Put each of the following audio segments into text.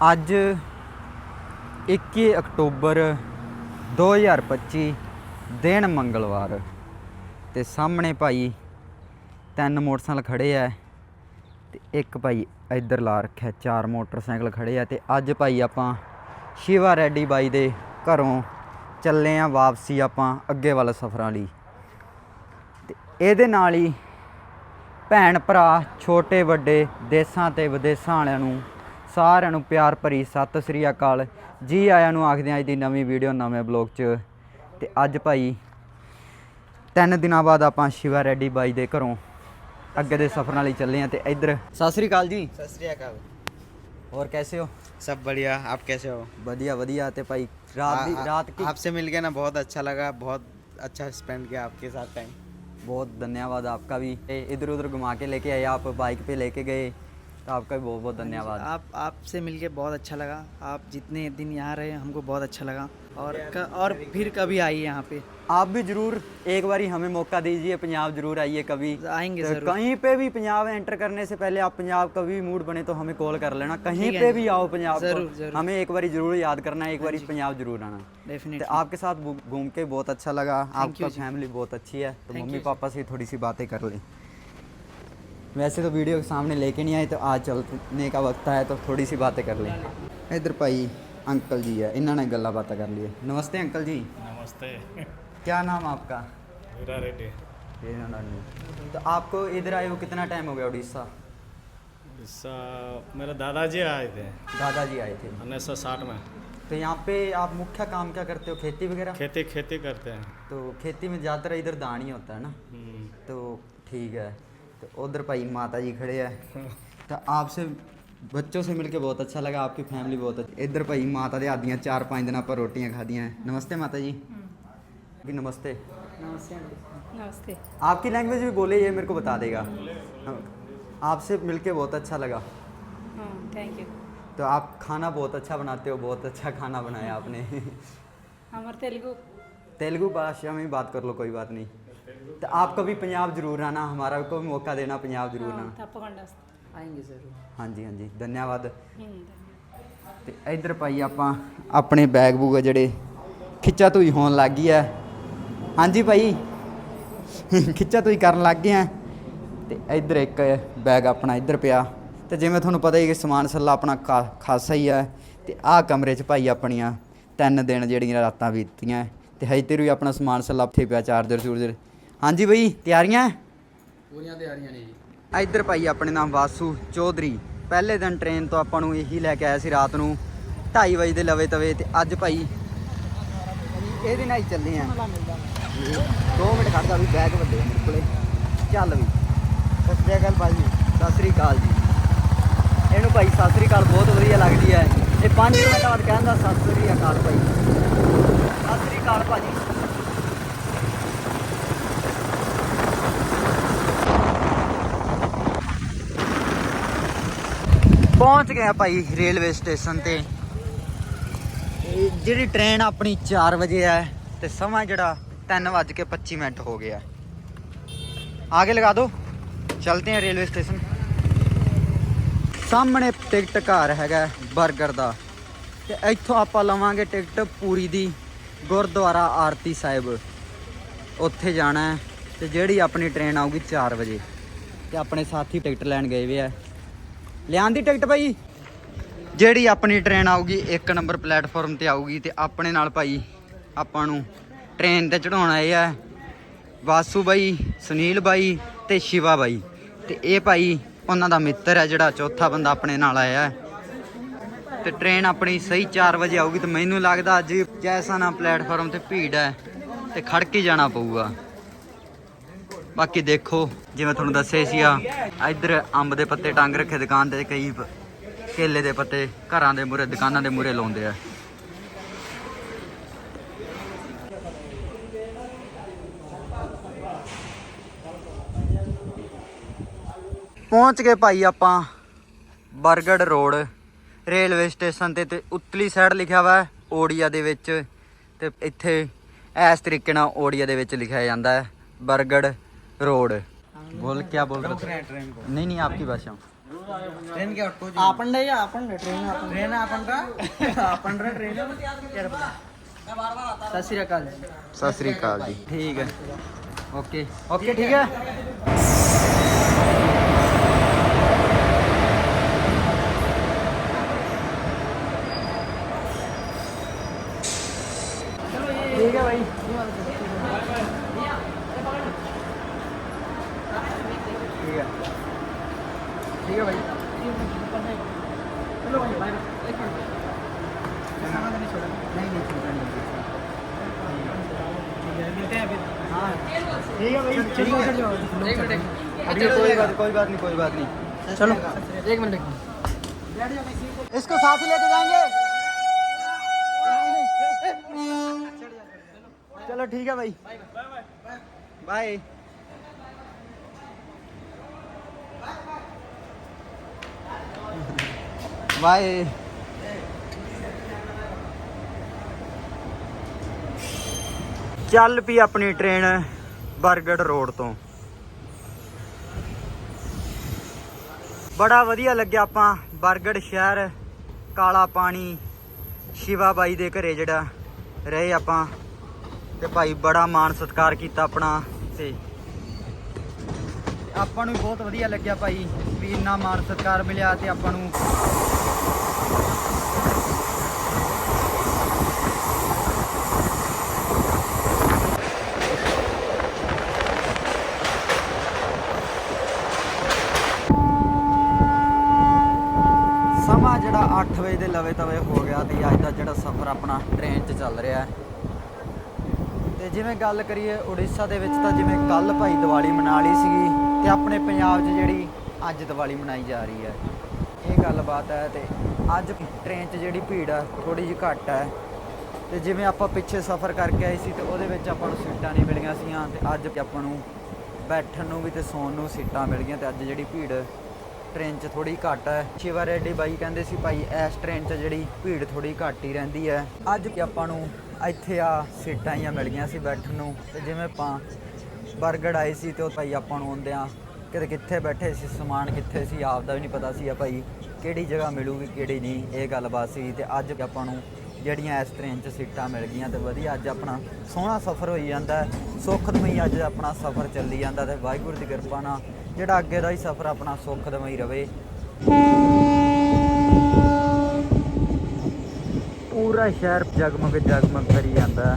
ਅੱਜ 21 ਅਕਤੂਬਰ 2025 ਦਿਨ ਮੰਗਲਵਾਰ ਤੇ ਸਾਹਮਣੇ ਭਾਈ ਤਿੰਨ ਮੋਟਰਸਾਈਕਲ ਖੜੇ ਆ ਤੇ ਇੱਕ ਭਾਈ ਇੱਧਰ ਲਾ ਰੱਖਿਆ, ਚਾਰ ਮੋਟਰਸਾਈਕਲ ਖੜੇ ਆ ਤੇ ਅੱਜ ਭਾਈ ਆਪਾਂ ਸ਼ਿਵਾ ਰੈਡੀ ਬਾਈ ਦੇ ਘਰੋਂ ਚੱਲੇ ਆ ਵਾਪਸੀ ਆਪਾਂ ਅੱਗੇ ਵਾਲੇ ਸਫ਼ਰਾਂ ਲਈ। ਤੇ ਇਹਦੇ ਨਾਲ ਹੀ ਭੈਣ ਭਰਾ ਛੋਟੇ ਵੱਡੇ ਦੇਸਾਂ ਤੇ ਵਿਦੇਸਾਂ ਵਾਲਿਆਂ ਨੂੰ ਸਾਰਿਆਂ ਨੂੰ ਪਿਆਰ ਭਰੀ ਸਤਿ ਸ੍ਰੀ ਅਕਾਲ। ਜੀ ਆਇਆਂ ਨੂੰ ਆਖਦੇ ਆਂ ਅੱਜ ਦੀ ਨਵੀਂ ਵੀਡੀਓ ਨਵੇਂ ਬਲੌਗ 'ਚ। ਤੇ ਅੱਜ ਭਾਈ ਤਿੰਨ ਦਿਨਾਂ ਬਾਅਦ ਆਪਾਂ ਸ਼ਿਵਾ ਰੈਡੀ ਬਾਈ ਦੇ ਘਰੋਂ ਅੱਗੇ ਦੇ ਸਫ਼ਰਾਂ ਲਈ ਚੱਲੇ ਆਂ ਤੇ ਇੱਧਰ। ਸਤਿ ਸ੍ਰੀ ਅਕਾਲ ਜੀ। ਸਤਿ ਸ੍ਰੀ ਅਕਾਲ। ਹੋਰ कैसे ਹੋ? ਸਭ बढ़िया ਆਪ कैसे ਹੋ? ਵਧੀਆ ਵਧੀਆ ਤੇ ਭਾਈ ਰਾਤ ਦੀ ਰਾਤ की आपसे मिल के ना बहुत अच्छा लगा बहुत अच्छा स्पेंड किया आपके साथ टाइम बहुत धन्यवाद आपका भी इधर ਕੇ ਲੈ ਕੇ ਆਏ ਆਪ ਬਾਈਕ 'ਤੇ ਲੈ ਕੇ ਗਏ। तो आपका भी बहुत बहुत धन्यवाद। आप आपसे मिलके बहुत अच्छा लगा। आप जितने दिन यहाँ रहे हमको बहुत अच्छा लगा। और क, और फिर कभी आइए यहाँ पे। आप भी ज़रूर एक बार हमें मौका दीजिए पंजाब ज़रूर आइए कभी। आएँगे तो कहीं पे भी पंजाब एंटर करने से पहले आप पंजाब का भी मूड बने तो हमें कॉल कर लेना। कहीं पे भी आओ पंजाब ज़रूर, ज़रूर। हमें एक बार ज़रूर याद करना है एक बार पंजाब ज़रूर आना। तो डेफिनेटली आपके साथ घूम के बहुत अच्छा लगा। आपका। फैमिली बहुत अच्छी है। तो मम्मी पापा से थोड़ी सी बातें कर लें। वैसे तो वीडियो के सामने लेके नहीं आए तो आज चलने का वक्त है तो थोड़ी सी बातें कर लें। इधर भाई अंकल जी है इन्होंने गल्ला बातें कर लिए नमस्ते अंकल जी। नमस्ते। क्या नाम आपका? रेड्डी। हीरा तो आपको इधर आए हो कितना टाइम हो गया उड़ीसा? उड़ीसा मेरे दादाजी आए थे। दादाजी आए थे। उन्नीस सौ साठ में। तो यहाँ पे आप मुख्य काम क्या करते हो खेती वगैरह? खेती खेती करते हैं। तो खेती में ज़्यादातर इधर धान ही होता है ना? हम्म, तो ठीक है। तो उधर भाई माता जी खड़े हैं। तो आपसे बच्चों से मिलके बहुत अच्छा लगा आपकी फैमिली बहुत अच्छी। इधर भाई माता दे आदियाँ चार पाँच दिन आप रोटियाँ खादियाँ हैं। नमस्ते माता जी। भी नमस्ते। नमस्ते आपकी लैंग्वेज भी बोले ये मेरे को बता देगा। हाँ, आपसे मिलके बहुत अच्छा लगा। हाँ थैंक यू तो आप खाना बहुत अच्छा बनाते हो बहुत अच्छा खाना बनाया आपने। हमारे तेलुगु। तेलुगु भाषा में ही बात कर लो कोई बात नहीं। तो आपको भी पंजाब जरूर आना हमारा को भी मौका देना पंजाब जरूर ਜ਼ਰੂਰ। हाँ ਹਾਂਜੀ ਹਾਂਜੀ जी ਤੇ ਇੱਧਰ ਭਾਈ ਆਪਾਂ ਆਪਣੇ ਬੈਗ ਬੂਗ ਜਿਹੜੇ ਖਿੱਚਾ ਧੂਈ ਹੋਣ ਲੱਗ ਗਈ ਐ ਹਾਂਜੀ ਭਾਈ ਖਿੱਚਾ ਧੂਈ ਕਰਨ ਲੱਗ ਗਏ ਆ। ਤੇ ਇੱਧਰ ਇੱਕ ਬੈਗ ਆਪਣਾ ਇੱਧਰ ਪਿਆ। ਤੇ ਜਿਵੇਂ ਤੁਹਾਨੂੰ ਪਤਾ ਹੀ ਕਿ ਸਮਾਨ ਸੱਲਾ ਆਪਣਾ ਖਾ- ਖਾਸਾ ਹੀ ਐ ਤੇ ਆਹ ਕਮਰੇ 'ਚ ਭਾਈ ਆਪਣੀਆਂ ਤਿੰਨ ਦਿਨ ਜਿਹੜੀਆਂ ਰਾਤਾਂ ਬੀਤੀਆਂ। ਤੇ ਹਜੇ ਤੇਰੂ ਵੀ ਆਪਣਾ ਸਮਾਨ ਸੱਲਾ ਉੱਥੇ ਪਿਆ ਚਾਰਜਰ ਚੂਰਜਰ। ਹਾਂਜੀ ਬਈ ਤਿਆਰੀਆਂ? ਪੂਰੀਆਂ ਤਿਆਰੀਆਂ ਨੇ ਜੀ। ਇੱਧਰ ਭਾਈ ਆਪਣੇ ਨਾਮ ਵਾਸੂ ਚੌਧਰੀ। ਪਹਿਲੇ ਦਿਨ ਟ੍ਰੇਨ ਤੋਂ ਆਪਾਂ ਨੂੰ ਇਹੀ ਲੈ ਕੇ ਆਇਆ ਸੀ ਰਾਤ ਨੂੰ। 2:30 ਵਜੇ ਦੇ ਲਵੇ ਤਵੇ ਤੇ ਅੱਜ ਭਾਈ ਇਹ ਦਿਨ ਹੀ ਚੱਲੇ ਆ। 2 ਮਿੰਟ ਖੜਦਾ ਵੀ ਬੈਗ ਵੱਡੇ ਮੇਰੇ ਕੋਲੇ। ਚੱਲ ਵੀ। ਸਤਿ ਸ੍ਰੀ ਅਕਾਲ ਭਾਜੀ ਸਤਿ ਸ੍ਰੀ ਅਕਾਲ ਜੀ। ਇਹਨੂੰ ਭਾਈ ਸਤਿ ਸ੍ਰੀ ਅਕਾਲ ਬਹੁਤ ਵਧੀਆ ਲੱਗਦੀ ਹੈ। ਇਹ ਪੰਜ ਮਿੰਟ ਬਾਅਦ ਕਹਿੰਦਾ ਸਤਿ ਸ੍ਰੀ ਅਕਾਲ ਭਾਈ। ਸਤਿ ਸ੍ਰੀ ਅਕਾਲ ਭਾਜੀ। ਪਹੁੰਚ ਗਏ ਆ ਭਾਈ ਰੇਲਵੇ ਸਟੇਸ਼ਨ ਤੇ। ਜਿਹੜੀ ਟ੍ਰੇਨ ਆਪਣੀ 4 ਵਜੇ ਹੈ ਤੇ ਸਮਾਂ ਜਿਹੜਾ 3:25 ਮਿੰਟ ਹੋ ਗਿਆ। ਆਗੇ ਲਗਾ ਦੋ ਚਲਤੇ ਆ ਰੇਲਵੇ ਸਟੇਸ਼ਨ। ਸਾਹਮਣੇ ਟਿਕਟ ਘਰ ਹੈਗਾ 버ਗਰ ਦਾ। ਤੇ ਇੱਥੋਂ ਆਪਾਂ ਲਵਾਂਗੇ ਟਿਕਟ ਪੂਰੀ ਦੀ ਗੁਰਦੁਆਰਾ ਆਰਤੀ ਸਾਹਿਬ। ਉੱਥੇ ਜਾਣਾ ਹੈ ਤੇ ਜਿਹੜੀ ਆਪਣੀ ਟ੍ਰੇਨ ਆਊਗੀ 4 ਵਜੇ। ਤੇ ਆਪਣੇ ਸਾਥੀ ਟਿਕਟ ਲੈਣ ਗਏ ਵੇ ਆ। ਲਿਆਂ ਦੀ ਟਿਕਟ ਭਾਈ? ਜਿਹੜੀ ਆਪਣੀ ਟ੍ਰੇਨ ਆਊਗੀ, ਇੱਕ ਨੰਬਰ ਪਲੇਟਫਾਰਮ ਤੇ ਆਊਗੀ ਤੇ ਆਪਣੇ ਨਾਲ ਭਾਈ ਆਪਾਂ ਨੂੰ ਟ੍ਰੇਨ ਤੇ ਚੜਾਉਣ ਇਹ ਹੈ। ਵਾਸੂ ਬਾਈ, ਸੁਨੀਲ ਬਾਈ ਤੇ ਸ਼ਿਵਾ ਬਾਈ। ਤੇ ਇਹ ਭਾਈ ਉਹਨਾਂ ਦਾ ਮਿੱਤਰ ਹੈ ਜਿਹੜਾ ਚੌਥਾ ਬੰਦਾ ਆਪਣੇ ਨਾਲ ਆਇਆ ਹੈ। ਤੇ ਟ੍ਰੇਨ ਆਪਣੀ ਸਹੀ 4 ਵਜੇ ਆਊਗੀ ਤੇ ਮੈਨੂੰ ਲੱਗਦਾ ਅੱਜ ਜੈਸਾ ਨਾ ਪਲੇਟਫਾਰਮ ਤੇ ਭੀੜ ਹੈ ਤੇ ਖੜ ਕੇ ਜਾਣਾ ਪਊਗਾ। ਬਾਕੀ ਦੇਖੋ, ਜਿਵੇਂ ਤੁਹਾਨੂੰ ਦੱਸਿਆ ਸੀ ਆ ਇੱਧਰ ਅੰਬ ਦੇ ਪੱਤੇ ਟੰਗ ਰੱਖੇ ਦੁਕਾਨ ਦੇ ਕਰੀਬ ਕੇਲੇ ਦੇ ਪੱਤੇ ਘਰਾਂ ਦੇ ਮੂਰੇ ਦੁਕਾਨਾਂ ਦੇ ਮੂਰੇ ਲਾਉਂਦੇ ਆ। ਪਹੁੰਚ ਗਏ ਭਾਈ ਆਪਾਂ ਬਰਗੜ ਰੋਡ, ਰੇਲਵੇ ਸਟੇਸ਼ਨ ਤੇ ਤੇ ਉੱਤਲੀ ਸਾਈਡ ਲਿਖਿਆ ਵਾ, ਓੜੀਆ ਦੇ ਵਿੱਚ, ਤੇ ਇੱਥੇ ਇਸ ਤਰੀਕੇ ਨਾਲ ਓੜੀਆ ਦੇ ਵਿੱਚ ਲਿਖਿਆ ਜਾਂਦਾ ਹੈ, ਬਰਗੜ रोड बोल क्या बोल रहे थे ट्रेन को नहीं नहीं आपकी भाषा ट्रेन के अटको जी आपन रे आपन रे ट्रेन आपन ट्रेन आपन रा आपन रे ट्रेन सत श्री अकाल सत श्री अकाल जी ठीक है ओके ओके ठीक है चलो कोई बात कोई बात नहीं कोई बात नहीं चलो एक मिनट इसको साथ ही लेके जाएँगे चलो ठीक है भाई बाय बाय। ਚੱਲ ਪਈ ਆਪਣੀ ਟ੍ਰੇਨ ਬਰਗੜ ਰੋਡ ਤੋਂ। ਬੜਾ ਵਧੀਆ ਲੱਗਿਆ ਆਪਾਂ ਬਰਗੜ ਸ਼ਹਿਰ, ਕਾਲਾ ਪਾਣੀ, ਸ਼ਿਵਾ ਬਾਈ ਦੇ ਘਰੇ ਜਿਹੜਾ ਰਹੇ ਆਪਾਂ ਤੇ ਭਾਈ ਬੜਾ ਮਾਣ ਸਤਿਕਾਰ ਕੀਤਾ ਆਪਣਾ ਤੇ ਆਪਾਂ ਨੂੰ ਬਹੁਤ ਵਧੀਆ ਲੱਗਿਆ ਭਾਈ ਵੀ ਇੰਨਾ ਮਾਣ ਸਤਿਕਾਰ ਮਿਲਿਆ ਤੇ ਆਪਾਂ ਨੂੰ ਸਮਾਂ ਜਿਹੜਾ 8 ਵਜੇ ਦੇ ਹੋ ਗਿਆ ਤੇ ਅੱਜ ਦਾ ਜਿਹੜਾ ਸਫ਼ਰ ਆਪਣਾ ਟ੍ਰੇਨ 'ਚ ਚੱਲ ਰਿਹਾ ਹੈ। ਤੇ ਜਿਵੇਂ ਗੱਲ ਕਰੀਏ ਉੜੀਸਾ ਦੇ ਵਿੱਚ ਤਾਂ ਜਿਵੇਂ ਕੱਲ ਭਾਈ ਦੀਵਾਲੀ ਮਨਾ ਲਈ ਸੀਗੀ ਤੇ ਆਪਣੇ ਪੰਜਾਬ 'ਚ ਜਿਹੜੀ ਅੱਜ ਦੀਵਾਲੀ ਮਨਾਈ ਜਾ ਰਹੀ ਹੈ। ਇਹ ਗੱਲਬਾਤ ਹੈ ਤੇ ਅੱਜ ਟ੍ਰੇਨ 'ਚ ਜਿਹੜੀ ਭੀੜ ਹੈ ਥੋੜੀ ਜਿਹੀ ਘੱਟ ਹੈ। ਤੇ ਜਿਵੇਂ ਆਪਾਂ ਪਿੱਛੇ ਸਫ਼ਰ ਕਰਕੇ ਆਏ ਸੀ ਤੇ ਉਹਦੇ ਵਿੱਚ ਆਪਾਂ ਨੂੰ ਸੀਟਾਂ ਨਹੀਂ ਮਿਲੀਆਂ ਸੀਆਂ ਤੇ ਅੱਜ ਆਪਾਂ ਨੂੰ ਬੈਠਣ ਨੂੰ ਵੀ ਤੇ ਸੌਣ ਨੂੰ ਸੀਟਾਂ ਮਿਲ ਗਈਆਂ ਤੇ ਅੱਜ ਜਿਹੜੀ ਭੀੜ ਟ੍ਰੇਨ 'ਚ ਥੋੜੀ ਘੱਟ ਹੈ। ਸ਼ਿਵਾ ਰੈਡੀ ਬਾਈ ਕਹਿੰਦੇ ਸੀ ਭਾਈ, ਇਸ ਟ੍ਰੇਨ 'ਚ ਜਿਹੜੀ ਭੀੜ ਥੋੜੀ ਘੱਟ ਹੀ ਰਹਿੰਦੀ ਹੈ। ਅੱਜ ਕਿ ਆਪਾਂ ਨੂੰ ਇੱਥੇ ਆ ਸੀਟਾਂ ਹੀ ਮਿਲ ਗਈਆਂ ਸੀ ਬੈਠਣ ਨੂੰ। ਤੇ ਜਿਵੇਂ ਆਪਾਂ ਬਰਗੜ ਆਏ ਸੀ ਤੇ ਉਹ ਭਾਈ ਆਪਾਂ ਨੂੰ ਆਉਂਦਿਆਂ ਕਿਤੇ ਕਿੱਥੇ ਬੈਠੇ ਸੀ, ਸਮਾਨ ਕਿੱਥੇ ਸੀ ਆਪ ਦਾ ਵੀ ਨਹੀਂ ਪਤਾ ਸੀ ਆ ਭਾਈ, ਕਿਹੜੀ ਜਗ੍ਹਾ ਮਿਲੂਗੀ, ਕਿਹੜੀ ਨਹੀਂ, ਇਹ ਗੱਲਬਾਤ ਸੀ। ਤੇ ਅੱਜ ਆਪਾਂ ਨੂੰ ਜਿਹੜੀਆਂ ਇਸ ਟ੍ਰੇਨ 'ਚ ਸੀਟਾਂ ਮਿਲ ਗਈਆਂ ਤੇ ਵਧੀਆ ਅੱਜ ਆਪਣਾ ਸੋਹਣਾ ਸਫ਼ਰ ਹੋਈ ਜਾਂਦਾ। ਹੈ। ਸੁੱਖਦਮਈ ਅੱਜ ਆਪਣਾ ਸਫ਼ਰ ਚੱਲੀ ਜਾਂਦਾ ਤੇ ਵਾਹਿਗੁਰੂ ਦੀ ਕਿਰਪਾ ਨਾਲ ਜਿਹੜਾ ਅੱਗੇ ਦਾ ਹੀ ਸਫ਼ਰ ਆਪਣਾ ਸੁੱਖਦਮਈ ਰਵੇ। ਪੂਰਾ ਸ਼ਹਿਰ ਜਗਮਗ ਜਗਮਗ ਕਰੀ ਜਾਂਦਾ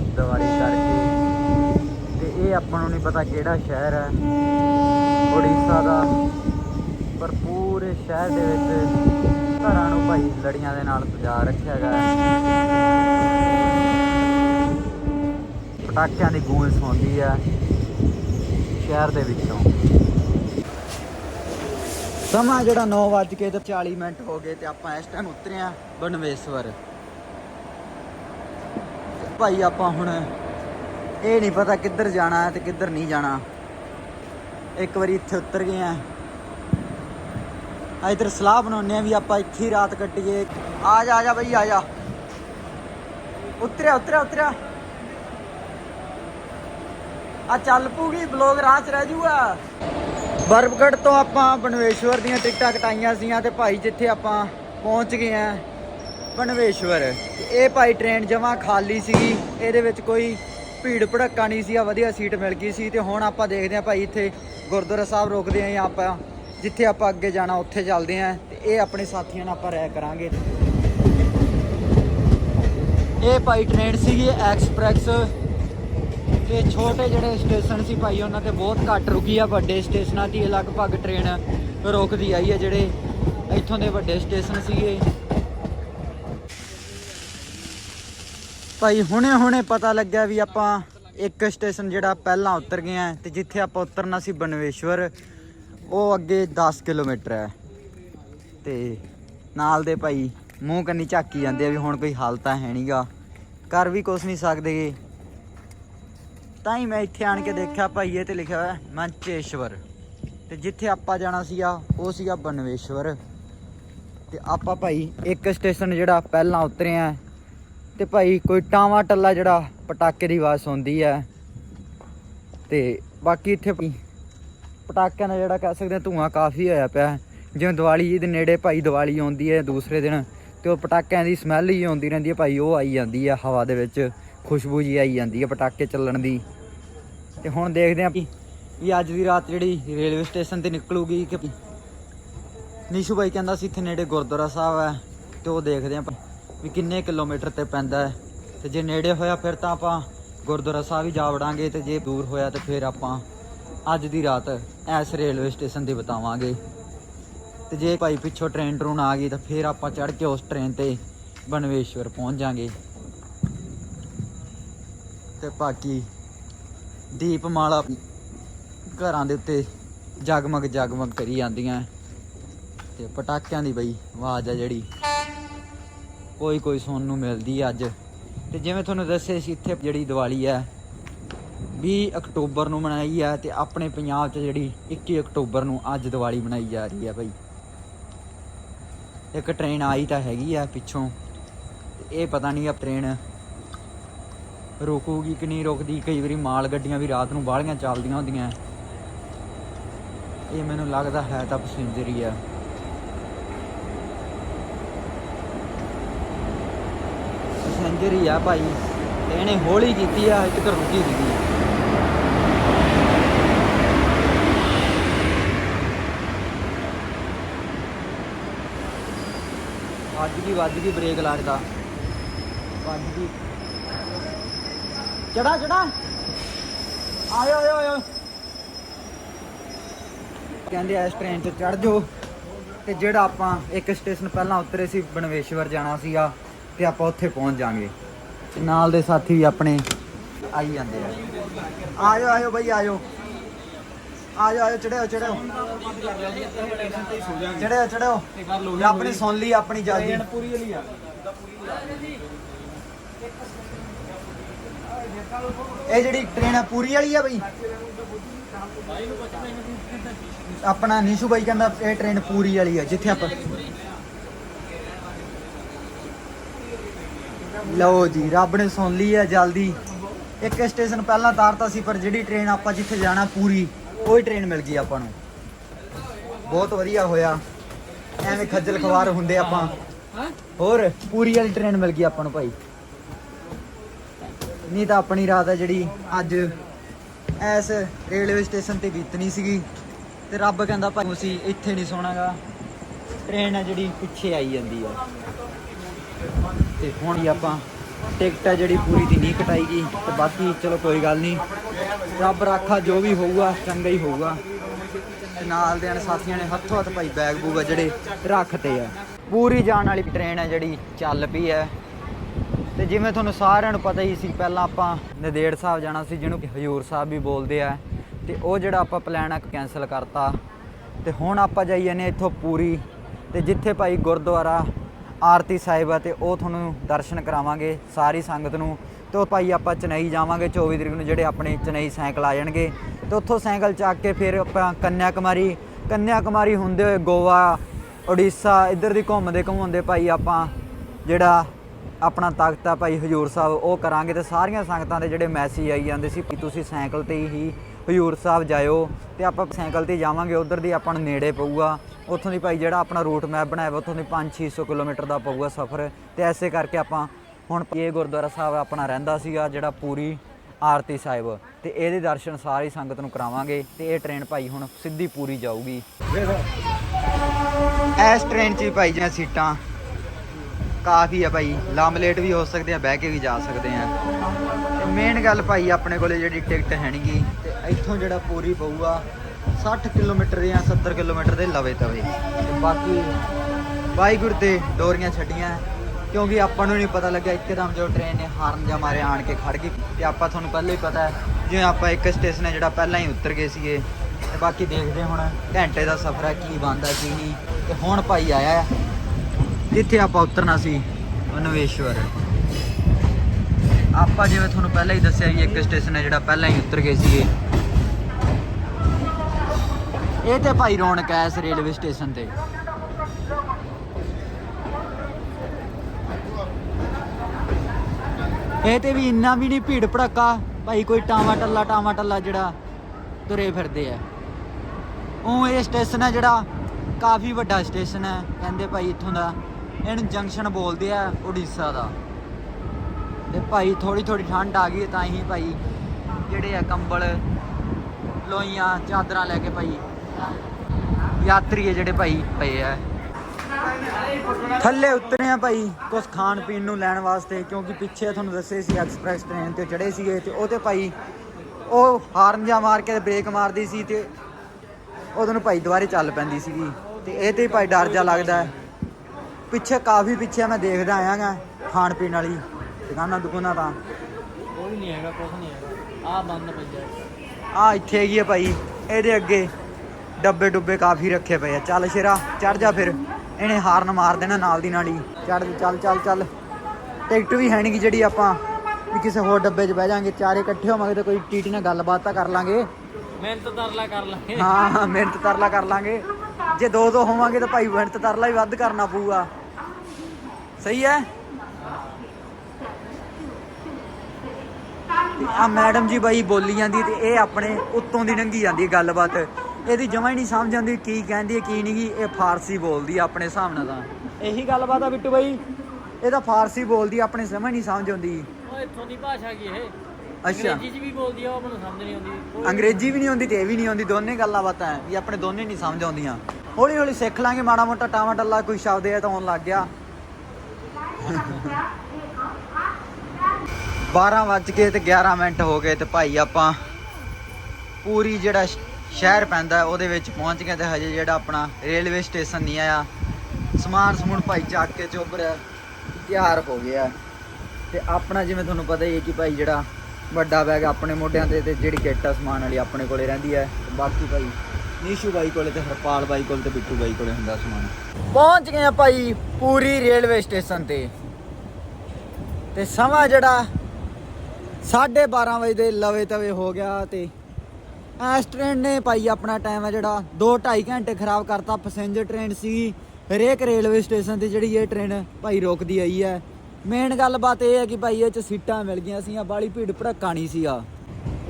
ਦੀਵਾਲੀ ਕਰਕੇ। ਤੇ ਇਹ ਆਪਾਂ ਨੂੰ ਨਹੀਂ ਪਤਾ ਕਿਹੜਾ ਸ਼ਹਿਰ ਹੈ। ਉੜੀਸਾ ਦਾ। ਪਰ ਪੂਰੇ ਸ਼ਹਿਰ ਦੇ ਵਿੱਚ ਘਰਾਂ ਨੂੰ ਭਾਈ ਲੜੀਆਂ ਦੇ ਨਾਲ ਸਜਾ ਰੱਖਿਆ ਗਿਆ ਪਟਾਕਿਆਂ ਦੀ ਗੂੰਜ ਸੁਣਦੀ ਹੈ ਸ਼ਹਿਰ ਦੇ ਵਿੱਚੋਂ। ਸਮਾਂ ਜਿਹੜਾ 9 ਵੱਜ ਕੇ ਤੇ 40 ਮਿੰਟ ਹੋ ਗਏ ਤੇ ਆਪਾਂ ਇਸ ਟਾਈਮ ਉਤਰੇ ਆ ਬਨਵੇਸ਼ਵਰ। ਭਾਈ ਆਪਾਂ ਹੁਣ ਇਹ ਨਹੀਂ ਪਤਾ ਕਿੱਧਰ ਜਾਣਾ ਹੈ ਤੇ ਕਿੱਧਰ ਨਹੀਂ ਜਾਣਾ। ਇੱਕ ਵਾਰੀ ਇੱਥੇ ਉਤਰ ਗਏ ਆ ਆ ਇਧਰ ਸਲਾਹ ਬਣਾਉਂਦੇ ਆ ਵੀ ਆਪਾਂ ਇੱਥੇ ਹੀ ਰਾਤ ਕੱਟੀਏ। ਆ ਜਾ ਆ ਜਾ ਬਈ, ਆ ਜਾ। ਉਤਰਿਆ ਉਤਰਿਆ ਉਤਰਿਆ। ਆ ਚੱਲ ਪੂਗੀ ਬਲੌਗ ਰਾਹ 'ਚ ਰਹਿ ਜੂਗਾ। ਬਰਬਗੜ ਤੋਂ ਆਪਾਂ ਬਨਵੇਸ਼ਵਰ ਦੀਆਂ ਟਿਕਟਾਂ ਕਟਾਈਆਂ ਸੀਆਂ ਤੇ ਭਾਈ ਜਿੱਥੇ ਆਪਾਂ ਪਹੁੰਚ ਗਏ ਆ ਬਨਵੇਸ਼ਵਰ। ਇਹ ਭਾਈ ਟ੍ਰੇਨ ਜਮਾ ਖਾਲੀ ਸੀਗੀ, ਇਹਦੇ ਵਿੱਚ ਕੋਈ ਭੀੜ ਭੜੱਕਾ ਨਹੀਂ ਸੀ ਆ ਵਧੀਆ ਸੀਟ ਮਿਲ ਗਈ ਸੀ। ਤੇ ਹੁਣ ਆਪਾਂ ਦੇਖਦੇ ਆ ਭਾਈ ਇੱਥੇ ਗੁਰਦੁਆਰਾ ਸਾਹਿਬ ਰੋਕਦੇ ਆ ਜਾਂ ਆਪਾਂ ਜਿੱਥੇ ਆਪਾਂ ਅੱਗੇ ਜਾਣਾ, ਉੱਥੇ ਚੱਲਦੇ ਆ ਤੇ ਇਹ ਆਪਣੇ ਸਾਥੀਆਂ ਨਾਲ ਆਪਾਂ ਰਾਇ ਕਰਾਂਗੇ। ਇਹ ਭਾਈ ਟ੍ਰੇਨ ਸੀਗੀ ਐਕਸਪ੍ਰੈਸ ਤੇ ਛੋਟੇ ਜਿਹੜੇ ਸਟੇਸ਼ਨ ਸੀ ਭਾਈ, ਉਹਨਾਂ ਤੇ ਬਹੁਤ ਘੱਟ ਰੁਕੀ ਆ ਵੱਡੇ ਸਟੇਸ਼ਨਾਂ ਦੀ ਲਗਭਗ ਟ੍ਰੇਨ ਰੁਕਦੀ ਆਈ ਹੈ ਜਿਹੜੇ ਇੱਥੋਂ ਦੇ ਵੱਡੇ ਸਟੇਸ਼ਨ ਸੀਗੇ। ਭਾਈ ਹੁਣੇ ਹੁਣੇ ਪਤਾ ਲੱਗਿਆ ਵੀ ਆਪਾਂ ਇੱਕ ਸਟੇਸ਼ਨ ਜਿਹੜਾ ਪਹਿਲਾਂ ਉਤਰ ਗਏ ਆ ਤੇ ਜਿੱਥੇ ਆਪਾਂ ਉਤਰਨਾ ਸੀ ਬਨਵੇਸ਼ਵਰ, ਉਹ ਅੱਗੇ 10 ਕਿਲੋਮੀਟਰ ਹੈ ਤੇ ਨਾਲ ਦੇ ਭਾਈ, ਮੂੰਹ ਕੰਨੀ ਝਾਕੀ ਜਾਂਦੇ ਆ ਵੀ ਹੁਣ ਕੋਈ ਹਾਲ ਤਾਂ ਹੈ ਨਹੀਂਗਾ ਕਰ ਵੀ ਕੁਛ ਨਹੀਂ ਸਕਦੇ ਗੇ। ਤਾਂ ਹੀ ਮੈਂ ਇੱਥੇ ਆਣ ਕੇ ਦੇਖਿਆ ਭਾਈ, ਇਹ ਤੇ ਲਿਖਿਆ ਹੋਇਆ ਮੰਚੇਸ਼ਵਰ ਤੇ ਜਿੱਥੇ ਆਪਾਂ ਜਾਣਾ ਸੀਗਾ, ਉਹ ਸੀਗਾ ਬਨਵੇਸ਼ਵਰ। ਤੇ ਆਪਾਂ ਭਾਈ, ਇੱਕ ਸਟੇਸ਼ਨ ਜਿਹੜਾ ਪਹਿਲਾਂ ਉਤਰੇ ਆ। ਤੇ ਭਾਈ, ਕੋਈ ਟਾਵਾ ਟੱਲਾ ਜਿਹੜਾ ਪਟਾਕੇ ਦੀ ਆਵਾਜ਼ ਸੁਣਦੀ ਹੈ ਤੇ ਬਾਕੀ ਇੱਥੇ ਪਟਾਕਿਆਂ ਦਾ ਜਿਹੜਾ ਕਹਿ ਸਕਦੇ ਆ, ਧੂਆਂ ਕਾਫੀ ਹੋਇਆ ਪਿਆ। ਜਿਵੇਂ ਦੀਵਾਲੀ ਦੇ ਨੇੜੇ ਭਾਈ ਦੀਵਾਲੀ ਆਉਂਦੀ ਹੈ ਦੂਸਰੇ ਦਿਨ, ਤੇ ਉਹ ਪਟਾਕਿਆਂ ਦੀ ਸਮੈਲ ਹੀ ਆਉਂਦੀ ਰਹਿੰਦੀ ਹੈ, ਭਾਈ ਉਹ ਆਈ ਜਾਂਦੀ ਹੈ ਹਵਾ ਦੇ ਵਿੱਚ। ਖੁਸ਼ਬੂ ਜੀ ਆਈ ਜਾਂਦੀ ਹੈ ਪਟਾਕੇ ਚੱਲਣ ਦੀ। ਤੇ ਹੁਣ ਦੇਖਦੇ ਆਂ ਵੀ ਅੱਜ ਦੀ ਰਾਤ ਜਿਹੜੀ ਰੇਲਵੇ ਸਟੇਸ਼ਨ ਤੇ ਨਿਕਲੂਗੀ ਕਿ ਨੀਸ਼ੂ ਬਾਈ ਕਹਿੰਦਾ ਸੀ ਇੱਥੇ ਨੇੜੇ ਗੁਰਦੁਆਰਾ ਸਾਹਿਬ ਹੈ ਤੇ ਉਹ ਦੇਖਦੇ ਆਂ ਵੀ ਕਿੰਨੇ ਕਿਲੋਮੀਟਰ ਤੇ ਪੈਂਦਾ ਹੈ। ਤੇ ਜੇ ਨੇੜੇ ਹੋਇਆ ਫਿਰ ਤਾਂ ਆਪਾਂ ਗੁਰਦੁਆਰਾ ਸਾਹਿਬ ਹੀ ਜਾ ਵੜਾਂਗੇ ਤੇ ਜੇ ਦੂਰ ਹੋਇਆ ਤੇ ਫਿਰ ਆਪਾਂ ਅੱਜ ਦੀ ਰਾਤ ਐਸ ਰੇਲਵੇ ਸਟੇਸ਼ਨ ਤੇ ਬਿਤਾਵਾਂਗੇ। ਤੇ ਜੇ ਭਾਈ ਪਿੱਛੋਂ ਟ੍ਰੇਨ ਟਰੂਨ ਆ ਗਈ ਤਾਂ ਫਿਰ ਆਪਾਂ ਚੜ੍ਹ ਕੇ ਉਸ ਟ੍ਰੇਨ ਤੇ ਬਨਵੇਸ਼ਵਰ ਪਹੁੰਚ ਜਾਾਂਗੇ। ਤੇ ਬਾਕੀ ਦੀਪਮਾਲਾ ਘਰਾਂ ਦੇ ਉੱਤੇ ਜਗਮਗ ਜਗਮਗ ਕਰੀ ਜਾਂਦੀਆਂ। ਤੇ ਪਟਾਕਿਆਂ ਦੀ ਬਈ ਆਵਾਜ਼ ਆ ਜਿਹੜੀ। ਕੋਈ ਕੋਈ ਸੁਣਨ ਨੂੰ ਮਿਲਦੀ ਅੱਜ। ਤੇ ਜਿਵੇਂ ਤੁਹਾਨੂੰ ਦੱਸਿਆ ਸੀ, ਇੱਥੇ ਜਿਹੜੀ ਦੀਵਾਲੀ ਹੈ 20 ਅਕਤੂਬਰ ਨੂੰ ਮਨਾਈ ਹੈ ਤੇ ਆਪਣੇ ਪੰਜਾਬ 'ਚ ਜਿਹੜੀ 21 ਅਕਤੂਬਰ ਨੂੰ ਅੱਜ ਦੀਵਾਲੀ ਮਨਾਈ ਜਾ ਰਹੀ ਹੈ ਬਈ। ਇੱਕ ਟ੍ਰੇਨ ਆਈ ਤਾਂ ਹੈਗੀ ਆ ਪਿੱਛੋਂ। ਇਹ ਪਤਾ ਨਹੀਂ ਆ ਟ੍ਰੇਨ ਰੁਕੂਗੀ ਕਿ ਨਹੀਂ ਰੁਕਦੀ? ਕਈ ਵਾਰੀ ਮਾਲ ਗੱਡੀਆਂ ਵੀ ਰਾਤ ਨੂੰ ਬਾਹਲੀਆਂ ਚੱਲਦੀਆਂ ਹੁੰਦੀਆਂ। ਇਹ ਮੈਨੂੰ ਲੱਗਦਾ ਹੈ ਤਾਂ ਪੈਸੇਂਜਰ ਹੀ ਆ। ਪੈਸੇਂਜਰ ਹੀ ਆ ਭਾਈ। ਇਹਨੇ ਹੌਲੀ ਕੀਤੀ ਆ, ਇੱਕ ਤਾਂ ਰੁਕੀ ਸੀਗੀ। ਵੱਜ ਗਈ ਵੱਜ ਗਈ ਬ੍ਰੇਕ ਲੱਗਦਾ ਵੱਜ ਗਈ। ਚੜਾ ਚੜਾ ਆਇਓ ਆਇਓ ਆਇਓ। ਕਹਿੰਦੇ ਇਸ ਟ੍ਰੇਨ 'ਚ ਚੜ ਜਾਓ। ਤੇ ਜਿਹੜਾ ਆਪਾਂ ਇੱਕ ਸਟੇਸ਼ਨ ਪਹਿਲਾਂ ਉਤਰੇ ਸੀ, ਬਨਵੇਸ਼ਵਰ ਜਾਣਾ ਸੀਗਾ, ਤੇ ਆਪਾਂ ਉੱਥੇ ਪਹੁੰਚ ਜਾਾਂਗੇ। ਨਾਲ ਦੇ ਸਾਥੀ ਵੀ ਆਪਣੇ ਆਈ ਜਾਂਦੇ ਆ। ਆਇਓ ਆਇਓ ਬਈ, ਆਇਓ। ਆਇਓ ਆਇਓ ਚੜਿਓ ਚੜਿਓ ਚੜਿਓ ਚੜਿਓ ਆਪਣੀ ਸੁਣ ਲਈ ਆਪਣੀ ਜਲਦੀ ਪੂਰੀ ਵਾਲੀ ਆ। ਇਹ ਜਿਹੜੀ ਟ੍ਰੇਨ ਆ ਪੂਰੀ ਵਾਲੀ ਆ ਬਈ? ਆਪਣਾ ਨੀਸ਼ੂ ਬਾਈ ਕਹਿੰਦਾ ਇਹ ਟ੍ਰੇਨ ਪੂਰੀ ਵਾਲੀ ਆ ਜਿੱਥੇ ਆਪਾਂ ਲਓ ਜੀ ਰੱਬ ਨੇ ਸੁਣ ਲਈ ਆ ਜਲਦੀ। ਇੱਕ ਸਟੇਸ਼ਨ ਪਹਿਲਾਂ ਤਾਰਤਾ ਸੀ ਪਰ ਜਿਹੜੀ ਟ੍ਰੇਨ ਆਪਾਂ ਜਿੱਥੇ ਜਾਣਾ ਪੂਰੀ ਉਹੀ ਟ੍ਰੇਨ ਮਿਲ ਗਈ ਆਪਾਂ ਨੂੰ। ਬਹੁਤ ਵਧੀਆ ਹੋਇਆ। ਐਵੇਂ ਖੱਜਲ ਖਵਾਰ ਹੁੰਦੇ ਆਪਾਂ। ਹੋਰ ਪੂਰੀ ਵਾਲੀ ਟ੍ਰੇਨ ਮਿਲ ਗਈ ਆਪਾਂ ਨੂੰ ਭਾਈ। ਨਹੀਂ ਤਾਂ ਆਪਣੀ ਰਾਤ ਹੈ ਜਿਹੜੀ ਅੱਜ ਐਸ ਰੇਲਵੇ ਸਟੇਸ਼ਨ ਤੇ ਬੀਤਣੀ ਸੀਗੀ ਤੇ ਰੱਬ ਕਹਿੰਦਾ ਭਾਈ ਤੁਸੀਂ ਇੱਥੇ ਨਹੀਂ ਸੋਣਾਗਾ। ਟ੍ਰੇਨ ਹੈ ਜਿਹੜੀ ਪਿੱਛੇ ਆਈ ਜਾਂਦੀ ਆ। ਤੇ ਹੁਣ ਹੀ ਆਪਾਂ ਟਿਕਟ ਹੈ ਜਿਹੜੀ ਪੂਰੀ ਦੀ ਨਹੀਂ ਕਟਾਈ ਗਈ ਤੇ ਬਾਕੀ ਚਲੋ ਕੋਈ ਗੱਲ ਨਹੀਂ। ਰੱਬ ਰਾਖਾ ਜੋ ਵੀ ਹੋਊਗਾ, ਚੰਗਾ ਹੀ ਹੋਊਗਾ। ਤੇ ਨਾਲ ਦੇ ਸਾਥੀਆਂ ਨੇ ਹੱਥੋਂ ਹੱਥ ਭਾਈ ਬੈਗ ਬੂਗ ਆ ਜਿਹੜੇ ਰੱਖਤੇ ਆ। ਪੂਰੀ ਜਾਣ ਵਾਲੀ ਟ੍ਰੇਨ ਹੈ ਜਿਹੜੀ ਚੱਲ ਪਈ ਹੈ ਤੇ ਜਿਵੇਂ ਤੁਹਾਨੂੰ ਸਾਰਿਆਂ ਨੂੰ ਪਤਾ ਹੀ ਸੀ, ਪਹਿਲਾਂ ਆਪਾਂ ਨਦੇੜ ਸਾਹਿਬ ਜਾਣਾ ਸੀ, ਜਿਹਨੂੰ ਕਿ ਹਜੂਰ ਸਾਹਿਬ ਵੀ ਬੋਲਦੇ ਆ। ਤੇ ਉਹ ਜਿਹੜਾ ਆਪਾਂ ਪਲਾਨ ਆ ਕੈਨਸਲ ਕਰਤਾ। ਤੇ ਹੁਣ ਆਪਾਂ ਜਾਈ ਜਾਂਦੇ ਹਾਂ ਇੱਥੋਂ ਪੂਰੀ, ਤੇ ਜਿੱਥੇ ਭਾਈ ਗੁਰਦੁਆਰਾ ਆਰਤੀ ਸਾਹਿਬ ਆ, ਤੇ ਉਹ ਤੁਹਾਨੂੰ ਦਰਸ਼ਨ ਕਰਾਵਾਂਗੇ ਸਾਰੀ ਸੰਗਤ ਨੂੰ। ਤੇ ਉਹ ਭਾਈ ਆਪਾਂ ਚਨਈ ਜਾਵਾਂਗੇ 24 ਤਰੀਕ ਨੂੰ ਜਿਹੜੇ ਆਪਣੇ ਚਨਈ ਸਾਈਕਲ ਆ ਜਾਣਗੇ। ਤੇ ਉੱਥੋਂ ਸਾਈਕਲ ਚੱਕ ਕੇ ਫਿਰ ਆਪਾਂ ਕੰਨਿਆ ਕੁਮਾਰੀ ਕੰਨਿਆ ਕੁਮਾਰੀ ਹੁੰਦੇ ਹੋਏ ਗੋਆ, ਉੜੀਸਾ, ਇੱਧਰ ਦੀ ਘੁੰਮਦੇ ਘੁੰਮਾਉਂਦੇ ਭਾਈ ਆਪਾਂ ਜਿਹੜਾ ਆਪਣਾ ਤਖਤ ਆ ਭਾਈ ਹਜੂਰ ਸਾਹਿਬ ਉਹ ਕਰਾਂਗੇ ਤੇ ਸਾਰੀਆਂ ਸੰਗਤਾਂ ਦੇ ਜਿਹੜੇ ਮੈਸੇਜ ਆਈ ਜਾਂਦੇ ਸੀ ਕਿ ਤੁਸੀਂ ਸਾਈਕਲ ਤੇ ਹੀ ਹਜੂਰ ਸਾਹਿਬ ਜਾਇਓ ਤੇ ਆਪਾਂ ਸਾਈਕਲ ਤੇ ਜਾਵਾਂਗੇ ਉਧਰ ਦੀ ਆਪਾਂ ਨੂੰ ਨੇੜੇ ਪਊਗਾ। ਉੱਥੋਂ ਦੀ ਭਾਈ ਜਿਹੜਾ ਆਪਣਾ ਰੂਟ ਮੈਪ ਬਣਾਇਆ ਉੱਥੋਂ ਦੀ 5-600 ਕਿਲੋਮੀਟਰ ਦਾ ਪਊਗਾ ਸਫ਼ਰ ਤੇ ਐਸੇ ਕਰਕੇ ਆਪਾਂ ਹੁਣ ਇਹ ਗੁਰਦੁਆਰਾ ਸਾਹਿਬ ਆਪਣਾ ਰਹਿੰਦਾ ਸੀਗਾ ਜਿਹੜਾ ਪੂਰੀ ਆਰਤੀ ਸਾਹਿਬ। ਤੇ ਇਹਦੇ ਦਰਸ਼ਨ ਸਾਰੀ ਸੰਗਤ ਨੂੰ ਕਰਾਵਾਂਗੇ ਤੇ ਇਹ ਟ੍ਰੇਨ ਭਾਈ ਹੁਣ ਸਿੱਧੀ ਪੂਰੀ ਜਾਊਗੀ। ਇਸ ਟ੍ਰੇਨ 'ਚ ਭਾਈ ਜਿਹੀਆਂ ਸੀਟਾਂ ਕਾਫੀ ਆ ਭਾਈ। ਲਾਮਲੇਟ ਵੀ ਹੋ ਸਕਦੇ ਆ, ਬਹਿ ਕੇ ਵੀ ਜਾ ਸਕਦੇ ਆ। ਤੇ ਮੇਨ ਗੱਲ ਭਾਈ, ਆਪਣੇ ਕੋਲੇ ਜਿਹੜੀ ਟਿਕਟ ਹੈ ਨਹੀਂਗੀ ਤੇ ਇੱਥੋਂ ਜਿਹੜਾ ਪੂਰੀ ਪਊਗਾ 60 ਕਿਲੋਮੀਟਰ ਜਾਂ 70 ਕਿਲੋਮੀਟਰ ਦੇ ਲਵੇ ਤਵੇ। ਤੇ ਬਾਕੀ ਵਾਹਿਗੁਰੂ ਤੇ ਡੋਰੀਆਂ ਛੱਡੀਆਂ, ਕਿਉਂਕਿ ਆਪਾਂ ਨੂੰ ਨਹੀਂ ਪਤਾ ਲੱਗਿਆ, ਇੱਕਦਮ ਜੋ ਟ੍ਰੇਨ ਨੇ ਹਾਰਨ ਜਾਂ ਮਾਰੇ ਆਣ ਕੇ ਖੜ ਗਈ ਤੇ ਆਪਾਂ ਤੁਹਾਨੂੰ ਪਹਿਲਾਂ ਹੀ ਪਤਾ ਹੈ, ਜਿਵੇਂ ਆਪਾਂ ਇੱਕ ਸਟੇਸ਼ਨ ਹੈ ਜਿਹੜਾ ਪਹਿਲਾਂ ਹੀ ਉਤਰ ਗਏ ਸੀਗੇ। ਤੇ ਬਾਕੀ ਦੇਖਦੇ ਹੁਣ, ਘੰਟੇ ਦਾ ਸਫ਼ਰ ਹੈ, ਕੀ ਬਣਦਾ, ਕੀ ਨਹੀਂ। ਤੇ ਹੁਣ ਭਾਈ ਆਇਆ ਜਿੱਥੇ ਆਪਾਂ ਉਤਰਨਾ ਸੀ ਨਵੇਸ਼ਵਰ ਆਪਾਂ ਜਿਵੇਂ ਤੁਹਾਨੂੰ ਪਹਿਲਾਂ ਹੀ ਦੱਸਿਆ ਵੀ ਇੱਕ ਸਟੇਸ਼ਨ ਹੈ ਜਿਹੜਾ ਪਹਿਲਾਂ ਹੀ ਉਤਰ ਗਏ ਸੀਗੇ। ਇਹ ਤੇ ਭਾਈ ਰੌਣਕ ਹੈ ਇਸ ਰੇਲਵੇ ਸਟੇਸ਼ਨ ਤੇ। ਇਹ ਤੇ ਵੀ ਇੰਨਾ ਵੀ ਨਹੀਂ ਭੀੜ ਭੜੱਕਾ, ਭਾਈ ਕੋਈ ਟਾਵਾ ਟੱਲਾ ਟਾਵਾ ਟੱਲਾ ਜਿਹੜਾ ਤੁਰੇ ਫਿਰਦੇ ਆ। ਉਹ ਇਹ ਸਟੇਸ਼ਨ ਹੈ ਜਿਹੜਾ ਕਾਫੀ ਵੱਡਾ ਸਟੇਸ਼ਨ ਹੈ, ਕਹਿੰਦੇ ਭਾਈ ਇੱਥੋਂ ਦਾ। ਇਹਨੂੰ ਜੰਕਸ਼ਨ ਬੋਲਦੇ ਆ ਉੜੀਸਾ ਦਾ। ਤੇ ਭਾਈ ਥੋੜੀ ਥੋੜੀ ਠੰਡ ਆ ਗਈ ਤਾਂ ਹੀ ਭਾਈ ਜਿਹੜੇ ਆ ਕੰਬਲ ਲੋਈਆਂ ਚਾਦਰਾਂ ਲੈ ਕੇ ਭਾਈ ਯਾਤਰੀ ਹੈ ਜਿਹੜੇ ਭਾਈ ਪਏ ਆ। ਥੱਲੇ ਉਤਰੇ ਆ ਭਾਈ ਕੁਝ ਖਾਣ ਪੀਣ ਨੂੰ ਲੈਣ ਵਾਸਤੇ, ਕਿਉਂਕਿ ਪਿੱਛੇ ਤੁਹਾਨੂੰ ਦੱਸੇ ਸੀ ਐਕਸਪ੍ਰੈਸ ਟ੍ਰੇਨ ਤੇ ਚੜੇ ਸੀਗੇ ਤੇ ਉਹ ਤੇ ਭਾਈ ਉਹ ਹਾਰਨ ਜਾਂ ਮਾਰ ਕੇ ਬ੍ਰੇਕ ਮਾਰਦੀ ਸੀ ਤੇ ਉਦੋਂ ਨੂੰ ਭਾਈ ਦੁਬਾਰੇ ਚੱਲ ਪੈਂਦੀ ਸੀਗੀ। ਤੇ ਇਹ ਤੇ ਭਾਈ ਡਰ ਜਾ ਲੱਗਦਾ ਪਿੱਛੇ ਕਾਫੀ ਪਿੱਛੇ ਮੈਂ ਦੇਖਦਾ ਆਇਆ ਆਇਆਗਾ ਖਾਣ ਪੀਣ ਵਾਲੀ ਦੁਕਾਨਾਂ ਦੁਕਾਨਾਂ ਤਾਂ। ਕੋਈ ਨਹੀਂ ਹੈਗਾ ਕੁਝ ਨਹੀਂ ਹੈਗਾ। ਆ ਬੰਦ ਪਈ ਆ। ਇੱਥੇ ਹੈਗੀ ਆ ਭਾਈ ਇਹਦੇ ਅੱਗੇ ਡੱਬੇ ਡੁੱਬੇ ਕਾਫੀ ਰੱਖੇ ਪਏ ਆ। ਚੱਲ ਸ਼ੇਰਾ ਚੜ ਜਾ ਫਿਰ ਇਹਨੇ ਹਾਰਨ ਮਾਰ ਦੇਣਾ ਨਾਲ ਦੀ ਨਾਲ ਹੀ। ਚੜ ਚੱਲ ਚੱਲ ਚੱਲ। ਟਿਕਟ ਵੀ ਹੈ ਨਹੀਂ ਜਿਹੜੀ ਆਪਾਂ ਵੀ ਕਿਸੇ ਹੋਰ ਡੱਬੇ 'ਚ ਬਹਿ ਜਾਾਂਗੇ। ਚਾਰੇ ਇਕੱਠੇ ਹੋਵਾਂਗੇ ਤਾਂ ਕੋਈ ਟੀਟੀ ਨਾਲ ਗੱਲਬਾਤ ਤਾਂ ਕਰ ਲਾਂਗੇ। ਮਿਹਨਤ ਤਰਲਾ ਕਰ ਲਾਂਗੇ। ਹਾਂ ਮਿਹਨਤ ਤਰਲਾ ਕਰ ਲਾਂਗੇ। ਜੇ ਦੋ ਦੋ ਹੋਵਾਂਗੇ ਤਾਂ ਭਾਈ ਮਿਹਨਤ ਤਰਲਾ ਹੀ ਵੱਧ ਕਰਨਾ ਪਊਗਾ। ਸਹੀ ਹੈ? ਆ ਮੈਡਮ ਜੀ ਬਾਈ ਬੋਲੀ ਜਾਂਦੀ ਤੇ ਇਹ ਆਪਣੇ ਉੱਤੋਂ ਦੀ ਨੰਗੀ ਜਾਂਦੀ ਗੱਲਬਾਤ। ਇਹਦੀ ਜਮਾਂ ਹੀ ਨਹੀਂ ਸਮਝ ਆਉਂਦੀ ਕੀ ਕਹਿੰਦੀ ਹੈ ਕੀ ਨਹੀਂਗੀ ਇਹ ਫਾਰਸੀ ਬੋਲਦੀ ਆ ਆਪਣੇ ਹਿਸਾਬ ਨਾਲ ਤਾਂ। ਇਹੀ ਗੱਲਬਾਤ ਆ ਬਿੱਟੂ ਬਾਈ। ਇਹ ਤਾਂ ਫਾਰਸੀ ਬੋਲਦੀ ਆਪਣੇ ਸਮਝ ਨਹੀਂ ਸਮਝ ਆਉਂਦੀ। ਓਏ ਇੱਥੋਂ ਦੀ ਭਾਸ਼ਾ ਕੀ ਇਹ? ਅੱਛਾ। ਅੰਗਰੇਜ਼ੀ ਵੀ ਬੋਲਦੀ ਆ ਉਹ ਮੈਨੂੰ ਸਮਝ ਨਹੀਂ ਆਉਂਦੀ। ਅੰਗਰੇਜ਼ੀ ਵੀ ਨਹੀਂ ਆਉਂਦੀ ਤੇ ਇਹ ਵੀ ਨਹੀਂ ਆਉਂਦੀ। ਦੋਨੇ ਗੱਲਾਂ ਬਾਤਾਂ ਵੀ ਆਪਣੇ ਦੋਨੇ ਨਹੀਂ ਸਮਝ ਆਉਂਦੀਆਂ। ਹੌਲੀ ਹੌਲੀ ਸਿੱਖ ਲਾਂਗੇ ਮਾੜਾ ਮੋਟਾ ਟਾਵਾ ਟੱਲਾ ਕੋਈ ਸ਼ਬਦ ਹੈ ਤਾਂ ਹੋਣ ਲੱਗ ਗਿਆ। 12 ਵੱਜ ਕੇ ਤੇ 11 ਮਿੰਟ ਹੋ ਗਏ ਤੇ ਭਾਈ ਆਪਾਂ ਪੂਰੀ ਜਿਹੜਾ ਸ਼ਹਿਰ ਪੈਂਦਾ ਉਹਦੇ ਵਿੱਚ ਪਹੁੰਚ ਗਏ ਤੇ ਹਜੇ ਜਿਹੜਾ ਆਪਣਾ ਰੇਲਵੇ ਸਟੇਸ਼ਨ ਨਹੀਂ ਆਇਆ। ਸਮਾਨ ਸਮੂਨ ਭਾਈ ਚੱਕ ਕੇ ਚੋਬਰ ਤਿਆਰ ਹੋ ਗਿਆ। ਤੇ ਆਪਣਾ ਜਿਵੇਂ ਤੁਹਾਨੂੰ ਪਤਾ ਹੀ ਹੈ ਕਿ ਭਾਈ ਜਿਹੜਾ ਵੱਡਾ ਬੈਗ ਆਪਣੇ ਮੋਢਿਆਂ ਤੇ ਤੇ ਜਿਹੜੀ ਕਿੱਟ ਆ, ਸਮਾਨ ਵਾਲੀ ਆਪਣੇ ਕੋਲੇ ਰਹਿੰਦੀ ਹੈ। ਬਾਕੀ ਭਾਈ ਨੀਸ਼ੂ ਬਾਈ ਕੋਲੇ ਤੇ ਹਰਪਾਲ ਬਾਈ ਕੋਲੇ ਤੇ ਬਿੱਟੂ ਬਾਈ ਕੋਲੇ ਹੁੰਦਾ ਸਮਾਨ। ਪਹੁੰਚ ਗਏ ਆ ਭਾਈ ਪੂਰੀ ਰੇਲਵੇ ਸਟੇਸ਼ਨ ਤੇ। ਤੇ ਸਮਾਂ ਜਿਹੜਾ 12:30 ਵਜੇ ਦੇ ਲਵੇ ਤਵੇ ਹੋ ਗਿਆ ਤੇ ਇਸ ਟ੍ਰੇਨ ਨੇ ਭਾਈ ਆਪਣਾ ਟਾਈਮ ਹੈ ਜਿਹੜਾ 2.5 ਘੰਟੇ ਖਰਾਬ ਕਰਤਾ। ਪੈਸੇਂਜਰ ਟ੍ਰੇਨ ਸੀ, ਹਰੇਕ ਰੇਲਵੇ ਸਟੇਸ਼ਨ ਤੇ ਜਿਹੜੀ ਇਹ ਟ੍ਰੇਨ ਭਾਈ ਰੋਕਦੀ ਆਈ ਹੈ ਮੇਨ ਗੱਲਬਾਤ ਇਹ ਹੈ ਕਿ ਭਾਈ ਇਹ ਚ ਸੀਟਾਂ ਮਿਲ ਗਈਆਂ ਸੀਆਂ, ਬਾਲੀ ਭੀੜ ਭੜੱਕਾ ਨਹੀਂ ਸੀਗਾ।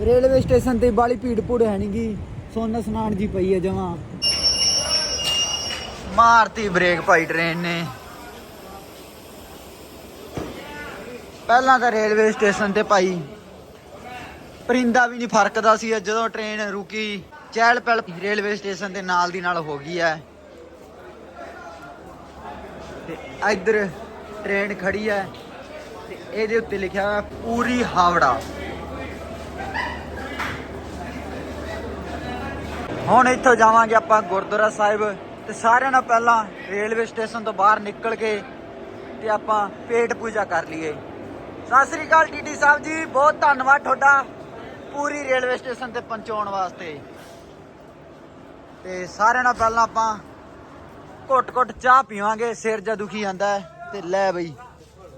ਰੇਲਵੇ ਸਟੇਸ਼ਨ ਤੇ ਬਾਲੀ ਭੀੜ ਭੂੜ ਹੈ ਨਹੀਂਗੀ ਸੋਨ ਸਨਾਨ ਜੀ ਪਈ ਹੈ ਜਮਾਂ। ਮਾਰਤੀ ਬ੍ਰੇਕ ਭਾਈ ਟ੍ਰੇਨ ਨੇ। ਪਹਿਲਾਂ ਤਾਂ ਰੇਲਵੇ ਸਟੇਸ਼ਨ ਤੇ ਭਾਈ ਪਰਿੰਦਾ ਵੀ ਨਹੀਂ ਫਰਕਦਾ ਸੀ ਜਦੋਂ ਟ੍ਰੇਨ ਰੁਕੀ। ਚਹਿਲ ਪਹਿਲ ਰੇਲਵੇ ਸਟੇਸ਼ਨ ਦੇ ਨਾਲ ਦੀ ਨਾਲ ਹੋ ਗਈ ਹੈ ਤੇ ਇੱਧਰ ਟ੍ਰੇਨ ਖੜੀ ਹੈ ਤੇ ਇਹਦੇ ਉੱਤੇ ਲਿਖਿਆ ਹੋਇਆ ਪੂਰੀ ਹਾਵੜਾ। ਹੁਣ ਇੱਥੋਂ ਜਾਵਾਂਗੇ ਆਪਾਂ ਗੁਰਦੁਆਰਾ ਸਾਹਿਬ ਤੇ ਸਾਰਿਆਂ ਨਾਲ ਪਹਿਲਾਂ ਰੇਲਵੇ ਸਟੇਸ਼ਨ ਤੋਂ ਬਾਹਰ ਨਿਕਲ ਕੇ ਤੇ ਆਪਾਂ ਪੇਟ ਪੂਜਾ ਕਰ ਲਈਏ। ਸਤਿ ਸ੍ਰੀ ਅਕਾਲ ਟੀਟੀ ਸਾਹਿਬ ਜੀ, ਬਹੁਤ ਧੰਨਵਾਦ ਤੁਹਾਡਾ ਪੂਰੀ ਰੇਲਵੇ ਸਟੇਸ਼ਨ ਤੇ ਪਹੁੰਚਾਉਣ ਵਾਸਤੇ। ਤੇ ਸਾਰਿਆਂ ਨਾਲ ਪਹਿਲਾਂ ਆਪਾਂ ਘੁੱਟ-ਘੁੱਟ ਚਾਹ ਪੀਵਾਂਗੇ, ਸਿਰ ਜਾ ਦੁਖੀ ਜਾਂਦਾ ਹੈ ਤੇ ਲੈ ਬਈ,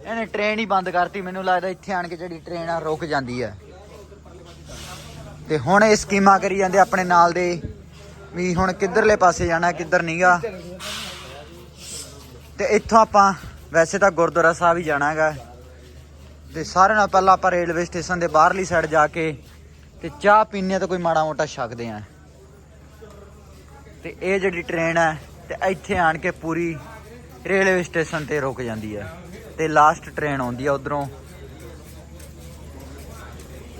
ਇਹਨੇ ਟ੍ਰੇਨ ਹੀ ਬੰਦ ਕਰਤੀ, ਮੈਨੂੰ ਲੱਗਦਾ ਇੱਥੇ ਆਣ ਕੇ ਜਿਹੜੀ ਟ੍ਰੇਨ ਆ ਰੁਕ ਜਾਂਦੀ ਹੈ। ਤੇ ਹੁਣ ਇਹ ਸਕੀਮਾਂ ਕਰੀ ਜਾਂਦੇ ਆਪਣੇ ਨਾਲ ਦੇ ਵੀ ਹੁਣ ਕਿੱਧਰਲੇ ਪਾਸੇ ਜਾਣਾ, ਕਿੱਧਰ ਨਹੀਂਗਾ ਤੇ ਇੱਥੋਂ ਆਪਾਂ ਵੈਸੇ ਤਾਂ ਗੁਰਦੁਆਰਾ ਸਾਹਿਬ ਹੀ ਜਾਣਾ ਹੈਗਾ ਤੇ ਸਾਰਿਆਂ ਨਾਲ ਪਹਿਲਾਂ ਆਪਾਂ ਰੇਲਵੇ ਸਟੇਸ਼ਨ ਦੇ ਬਾਹਰਲੀ ਸਾਈਡ ਜਾ ਕੇ ਤੇ ਚਾਹ ਪੀਣੇ ਤਾਂ ਕੋਈ ਮਾੜਾ ਮੋਟਾ ਛਕਦੇ ਆਂ ਤੇ ਇਹ ਜਿਹੜੀ ਟ੍ਰੇਨ ਹੈ ਤੇ ਇੱਥੇ ਆਣ ਕੇ ਪੂਰੀ ਰੇਲਵੇ ਸਟੇਸ਼ਨ ਤੇ ਰੁਕ ਜਾਂਦੀ ਹੈ। ਤੇ ਲਾਸਟ ਟ੍ਰੇਨ ਆਉਂਦੀ ਆ ਉਧਰੋਂ।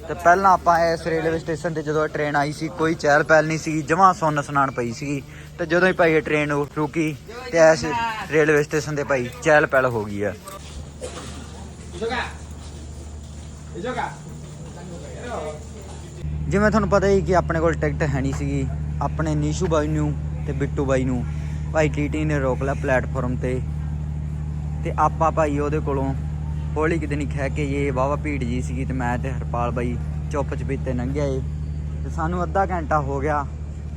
ਤੇ ਪਹਿਲਾਂ ਆਪਾਂ ਇਸ ਰੇਲਵੇ ਸਟੇਸ਼ਨ ਤੇ ਜਦੋਂ ਟ੍ਰੇਨ ਆਈ ਸੀ, ਕੋਈ ਚਹਿਲ ਪਹਿਲ ਨਹੀਂ ਸੀ ਜਮਾਂ ਸੁੰਨ ਸਨਾਨ ਪਈ ਸੀਗੀ। ਤੇ ਜਦੋਂ ਹੀ ਭਾਈ ਇਹ ਟ੍ਰੇਨ ਰੁਕੀ, ਤੇ ਇਸ ਰੇਲਵੇ ਸਟੇਸ਼ਨ ਤੇ ਭਾਈ ਚਹਿਲ ਪਹਿਲ ਹੋ ਗਈ ਆ। ਜਿਵੇਂ ਤੁਹਾਨੂੰ ਪਤਾ ਹੀ ਕਿ ਆਪਣੇ ਕੋਲ ਟਿਕਟ ਹੈ ਨਹੀਂ ਸੀਗੀ, ਆਪਣੇ ਨੀਸ਼ੂ ਬਾਈ ਨੂੰ ਤੇ ਬਿੱਟੂ ਬਾਈ ਨੂੰ। ਭਾਈ ਟੀਟੀ ਨੇ ਰੋਕ ਲਿਆ ਪਲੇਟਫਾਰਮ ਤੇ। ਤੇ ਆਪਾਂ ਭਾਈ ਉਹਦੇ ਕੋਲੋਂ ਹੌਲੀ ਕਿਤੇ ਨਹੀਂ ਖਹਿ ਕੇ ਇਹ ਵਾਵਾ ਭੀੜ ਜੀ ਸੀਗੀ ਤੇ ਮੈਂ ਤੇ ਹਰਪਾਲ ਬਾਈ ਚੁੱਪ ਚਪੀਤੇ ਲੰਘਿਆ ਏ ਤੇ ਸਾਨੂੰ ਅੱਧਾ ਘੰਟਾ ਹੋ ਗਿਆ।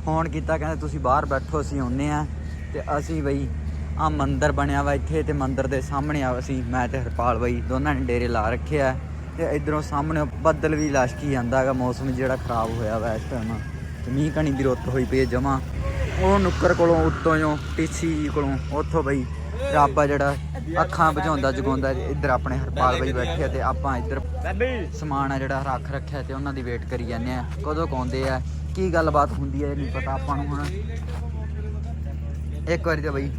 ਫੋਨ ਕੀਤਾ, ਕਹਿੰਦੇ ਤੁਸੀਂ ਬਾਹਰ ਬੈਠੋ, ਅਸੀਂ ਆਉਨੇ ਆ ਤੇ ਅਸੀਂ ਬਈ ਆ ਮੰਦਿਰ ਬਣਿਆ ਵਾ ਇੱਥੇ ਤੇ ਮੰਦਿਰ ਦੇ ਸਾਹਮਣੇ ਆ ਅਸੀਂ, ਮੈਂ ਤੇ ਹਰਪਾਲ ਬਾਈ ਦੋਨਾਂ ਨੇ ਡੇਰੇ ਲਾ ਰੱਖਿਆ ਤੇ ਇਧਰੋਂ ਸਾਹਮਣੇ ਬੱਦਲ ਵੀ ਲਾਸ਼ਕੀ ਜਾਂਦਾ ਹੈਗਾ ਮੌਸਮ ਜਿਹੜਾ ਖਰਾਬ ਹੋਇਆ ਵਾ ਇਸ ਟਾਈਮ ਤੇ ਮੀਂਹ ਕਣੀ ਦੀ ਰੁੱਤ ਹੋਈ ਪਈ ਹੈ ਜਮਾ। ਉਹ ਨੁੱਕਰ ਕੋਲੋਂ ਉੱਤੋਂ ਜੋ ਟੀਸੀ ਜੀ ਕੋਲੋਂ ਉੱਥੋਂ ਬਈ ਰੱਬ ਆ ਜਿਹੜਾ ਅੱਖਾਂ ਬੁਝਾਉਂਦਾ ਜਗਾਉਂਦਾ ਇੱਧਰ ਆਪਣੇ ਹਰਪਾਲ ਬਈ ਬੈਠੇ ਆ ਤੇ ਆਪਾਂ ਇੱਧਰ ਸਮਾਨ ਆ ਜਿਹੜਾ ਰੱਖ ਰੱਖਿਆ ਤੇ ਉਹਨਾਂ ਦੀ ਵੇਟ ਕਰੀ ਜਾਂਦੇ ਆ। ਕਦੋਂ ਕਾਉਂਦੇ ਆ? ਕੀ ਗੱਲਬਾਤ ਹੁੰਦੀ ਹੈ ਨਹੀਂ ਪਤਾ ਆਪਾਂ ਨੂੰ ਹੁਣ। ਇੱਕ ਵਾਰੀ ਤਾਂ ਬਈ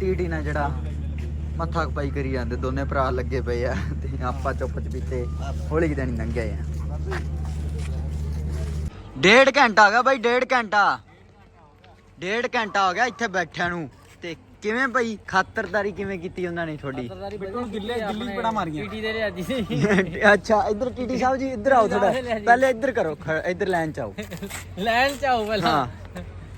ਟੀਟੀ ਨਾਲ ਜਿਹੜਾ ਮੱਥਾ ਪਾਈ ਕਰੀ ਜਾਂਦੇ ਦੋਨੇ ਭਰਾ ਲੱਗੇ ਪਏ ਆ ਤੇ ਆਪਾਂ ਚੁੱਪ ਚਪੀਤੇ ਹੌਲੀ ਨਹੀਂ ਲੰਘੇ ਆ। ਡੇਢ ਘੰਟਾ ਹੋ ਗਿਆ ਬਾਈ ਡੇਢ ਘੰਟਾ। ਡੇਢ ਘੰਟਾ ਹੋ ਗਿਆ ਇੱਥੇ ਬੈਠਿਆਂ ਨੂੰ। ਕਿਵੇਂ ਬਈ ਖਾਤਰਦਾਰੀ ਕਿਵੇਂ ਕੀਤੀ ਉਹਨਾਂ ਨੇ ਤੁਹਾਡੀ? ਗਿੱਲੇ ਗਿੱਲੀ ਬੜਾ ਮਾਰੀਆਂ। ਪੀਟੀ ਦੇ ਰਿਆ ਜੀ। ਅੱਛਾ ਇੱਧਰ ਟੀਟੀ ਸਾਹਿਬ ਜੀ ਇੱਧਰ ਆਓ ਥੋੜਾ ਪਹਿਲੇ ਇੱਧਰ ਕਰੋ ਇੱਧਰ ਲਾਈਨ ਚ ਆਓ। ਲੈਣ ਚ ਆਓ ਪਹਿਲਾਂ। ਹਾਂ।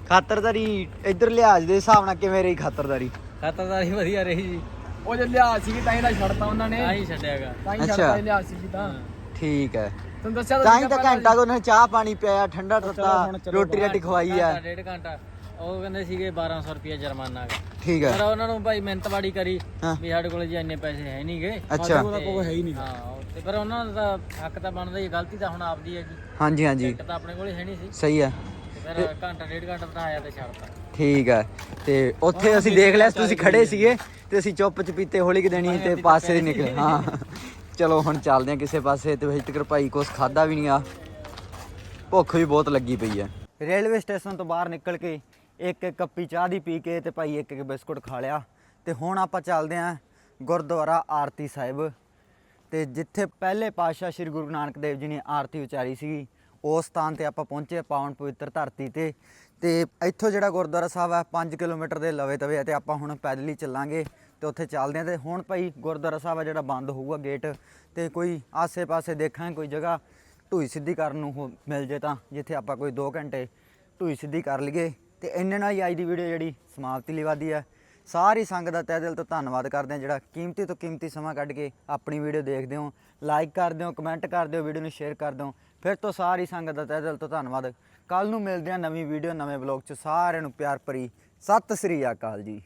ਖਾਤਰਦਾਰੀ ਇੱਧਰ ਲਿਹਾਜ਼ ਦੇ ਹਿਸਾਬ ਨਾਲ ਕਿਵੇਂ ਰਹੀ ਖਾਤਰਦਾਰੀ? ਖਾਤਰਦਾਰੀ ਵਧੀਆ ਰਹੀ ਜੀ। ਉਹ ਜੇ ਲਿਆ ਸੀ ਤਾਂ ਇਹਦਾ ਛੱਡਤਾ ਉਹਨਾਂ ਨੇ। ਆਹੀ ਛੱਡਿਆਗਾ। ਤਾਂ ਹੀ ਅੱਛਾ। ਛੱਡਤਾ ਇਹ ਲਿਆ ਸੀ ਤਾਂ। ਠੀਕ ਹੈ। ਤੁਹਾਨੂੰ ਦੱਸਿਆ ਤਾਂ ਹੀ ਸੀਗਾ ਤਾਂ ਪਹਿਲਾਂ ਘੰਟਾ ਕੋ ਉਹਨਾਂ ਨੇ ਚਾਹ ਪਾਣੀ ਪਿਆਇਆ ਠੰਡਾ ਚਲੋ ਰੋਟੀ ਰਾਟੀ ਖਵਾਈ ਆ। ਡੇਢ ਘੰਟਾ। ਉਹ ਕਹਿੰਦੇ ਸੀਗੇ 1200 ਰੁਪਏ ਜੁਰਮਾਨਾ। ਠੀਕ ਪਰ ਹੈ ਉਹਨਾਂ ਨੂੰ ਭਾਈ ਮਿਹਨਤਵਾੜੀ ਕਰੀ ਹਾਂ। ਵੀ ਸਾਡੇ ਕੋਲ ਜੀ ਇੰਨੇ ਪੈਸੇ ਹੈ ਨਹੀਂਗੇ ਅੱਛਾ। ਕੋਈ ਹੈ ਹੀ ਨਹੀਂ ਹਾਂ ਤੇ ਪਰ ਉਹਨਾਂ ਦਾ ਹੱਕ ਤਾਂ ਬਣਦਾ ਹੀ ਗਲਤੀ ਤਾਂ ਹੁਣ ਆਪਦੀ ਹੈ ਜੀ ਹਾਂਜੀ ਹਾਂਜੀ। ਇੱਕ ਤਾਂ ਆਪਣੇ ਕੋਲ ਹੀ ਹੈ ਨਹੀਂ ਸੀ। ਸਹੀ ਹੈ। ਤੇ ਫਿਰ ਘੰਟਾ ਡੇਢ ਘੰਟਾ ਬਿਠਾਇਆ ਤੇ ਛੱਡਤਾ ਠੀਕ ਹੈ। ਤੇ ਉੱਥੇ ਅਸੀਂ ਦੇਖ ਲਿਆ ਸੀ ਤੁਸੀਂ ਖੜੇ ਸੀਗੇ ਤੇ ਅਸੀਂ ਚੁੱਪ ਚਪੀਤੇ ਹੌਲੀ ਕਿ ਦੇਣੀ ਤੇ ਪਾਸੇ ਦੀ ਨਿਕਲੇ। ਹਾਂ। ਚਲੋ ਹੁਣ ਚੱਲਦੇ ਆ ਕਿਸੇ ਪਾਸੇ ਤੇ ਹਜੇ ਤੱਕ ਭਾਈ ਕੁਛ ਖਾਦਾ ਵੀ ਨਹੀਂ ਆ। ਭੁੱਖ ਵੀ ਬਹੁਤ ਲੱਗੀ ਪਈ ਹੈ। ਰੇਲਵੇ ਸਟੇਸ਼ਨ ਤੋਂ ਬਾਹਰ ਨਿਕਲ ਕੇ ਇੱਕ ਇੱਕ ਕੱਪੀ ਚਾਹ ਦੀ ਪੀ ਕੇ ਤੇ ਭਾਈ ਇੱਕ ਇੱਕ ਬਿਸਕੁਟ ਖਾ ਲਿਆ। ਤੇ ਹੁਣ ਆਪਾਂ ਚੱਲਦੇ ਆਂ ਗੁਰਦੁਆਰਾ ਆਰਤੀ ਸਾਹਿਬ। ਤੇ ਜਿੱਥੇ ਪਹਿਲੇ ਪਾਤਸ਼ਾਹ ਸ੍ਰੀ ਗੁਰੂ ਨਾਨਕ ਦੇਵ ਜੀ ਨੇ ਆਰਤੀ ਉਚਾਰੀ ਸੀ ਉਸ ਸਥਾਨ ਤੇ ਆਪਾਂ ਪਹੁੰਚੇ ਪਾਵਨ ਪਵਿੱਤਰ ਧਰਤੀ ਤੇ। ਤੇ ਇੱਥੋਂ ਜਿਹੜਾ ਗੁਰਦੁਆਰਾ ਸਾਹਿਬ ਹੈ 5 ਕਿਲੋਮੀਟਰ ਦੇ ਲਵੇ ਤਵੇ ਹੈ ਤੇ ਆਪਾਂ ਹੁਣ ਪੈਦਲ ਹੀ ਚੱਲਾਂਗੇ ਤੇ ਉੱਥੇ ਚੱਲਦੇ ਆ ਤੇ ਹੁਣ ਭਾਈ ਗੁਰਦੁਆਰਾ ਸਾਹਿਬ ਆ ਜਿਹੜਾ ਬੰਦ ਹੋਊਗਾ ਗੇਟ ਤੇ ਕੋਈ ਆਸੇ-ਪਾਸੇ ਦੇਖਾਂਗੇ ਕੋਈ ਜਗ੍ਹਾ ਢੂਈ ਸਿੱਧੀ ਕਰਨ ਨੂੰ ਹੋ- ਮਿਲ ਜੇ ਤਾਂ, ਜਿੱਥੇ ਆਪਾਂ ਕੋਈ 2 ਘੰਟੇ ਢੂਈ ਸਿੱਧੀ ਕਰ ਲਈਏ। ਤੇ ਇੰਨੇ ਨਾਲ ਹੀ ਅੱਜ ਦੀ ਵੀਡੀਓ ਜਿਹੜੀ ਸਮਾਪਤੀ ਲਈ ਵਾਦੀ ਹੈ ਸਾਰੀ ਸੰਗਤ ਦਾ ਤਹਿ ਦਿਲ ਤੋਂ ਧੰਨਵਾਦ ਕਰਦੇ ਹਾਂ ਜਿਹੜਾ ਕੀਮਤੀ ਤੋਂ ਕੀਮਤੀ ਸਮਾਂ ਕੱਢ ਕੇ ਆਪਣੀ ਵੀਡੀਓ ਦੇਖਦੇ ਹੋ ਲਾਈਕ ਕਰਦੇ ਹੋ ਕਮੈਂਟ ਕਰਦੇ ਹੋ ਵੀਡੀਓ ਨੂੰ ਸ਼ੇਅਰ ਕਰਦੇ ਹੋ। ਫਿਰ ਤੋਂ ਸਾਰੀ ਸੰਗਤ ਦਾ ਤਹਿ ਦਿਲ ਤੋਂ ਧੰਨਵਾਦ। ਕੱਲ ਨੂੰ ਮਿਲਦੇ ਹਾਂ ਨਵੀਂ ਵੀਡੀਓ ਨਵੇਂ ਬਲੌਗ 'ਚ। ਸਾਰਿਆਂ ਨੂੰ ਪਿਆਰ ਭਰੀ। ਸਤਿ ਸ੍ਰੀ ਅਕਾਲ ਜੀ।